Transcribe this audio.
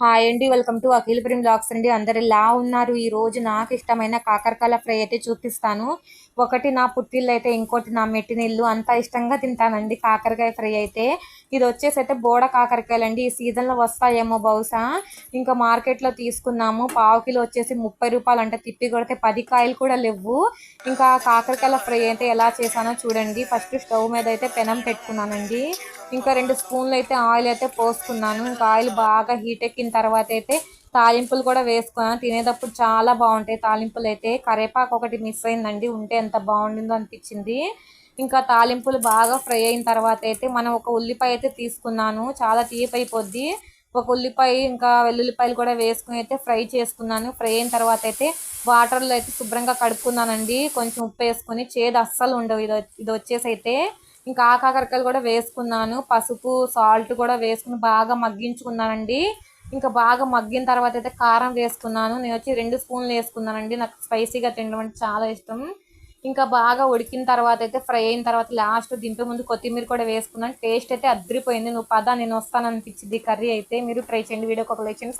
Hi అండి welcome to Akhil Prem blogs అండి. అందరు ఎలా ఉన్నారు? ఈ రోజు నాకు ఇష్టమైన కాకరకాయల ఫ్రై అయితే చూపిస్తాను. ఒకటి నా పుట్టిల్లు అయితే ఇంకోటి నా మెట్టినిల్లు. అంత ఇష్టంగా తింటానండి కాకరకాయ ఫ్రై అయితే. ఇది వచ్చేసి అయితే బోడ కాకరకాయలు అండి. ఈ సీజన్లో వస్తాయేమో బహుశా. ఇంకా మార్కెట్లో తీసుకున్నాము. పావు కిలో వచ్చేసి ముప్పై రూపాయలు అంటే. తిప్పి కొడితే పది కాయలు కూడా లేవు. ఇంకా కాకరకాయల ఫ్రై అయితే ఎలా చేశానో చూడండి. ఫస్ట్ స్టవ్ మీద అయితే పెనం పెట్టుకున్నానండి. ఇంకా రెండు స్పూన్లు అయితే ఆయిల్ అయితే పోసుకున్నాను. ఇంకా ఆయిల్ బాగా హీట్ ఎక్కిన తర్వాత అయితే తాలింపులు కూడా వేసుకున్నాను. తినేటప్పుడు చాలా బాగుంటాయి. తాలింపులు అయితే కరేపాకు ఒకటి మిస్ అయిందండి. ఉంటే ఎంత బాగుండిందో అనిపించింది. ఇంకా తాలింపులు బాగా ఫ్రై అయిన తర్వాత అయితే మనం ఒక ఉల్లిపాయ అయితే తీసుకున్నాను. చాలా తీపి అయిపోద్ది. ఒక ఉల్లిపాయ ఇంకా వెల్లుల్లిపాయలు కూడా వేసుకుని అయితే ఫ్రై చేసుకున్నాను. ఫ్రై అయిన తర్వాత అయితే వాటర్లో అయితే శుభ్రంగా కడుక్కున్నానండి. కొంచెం ఉప్పు వేసుకొని చేదు అస్సలు ఉండవు. ఇది ఇది వచ్చేసి అయితే ఇంకా ఆ కాకరకాయలు కూడా వేసుకున్నాను. పసుపు సాల్ట్ కూడా వేసుకుని బాగా మగ్గించుకున్నానండి. ఇంకా బాగా మగ్గిన తర్వాత అయితే కారం వేసుకున్నాను. నేను వచ్చి రెండు స్పూన్లు వేసుకున్నానండి. నాకు స్పైసీగా తినడం అంటే చాలా ఇష్టం. ఇంకా బాగా ఉడికిన తర్వాత అయితే ఫ్రై అయిన తర్వాత లాస్ట్ దింపే ముందు కొత్తిమీర కూడా వేసుకున్నాను. టేస్ట్ అయితే అద్దరిపోయింది నువ్వు పదా నేను వస్తాను అనిపించింది కర్రీ అయితే. మీరు ట్రై చేయండి. వీడియోకి ఒక లైక్ చేయండి.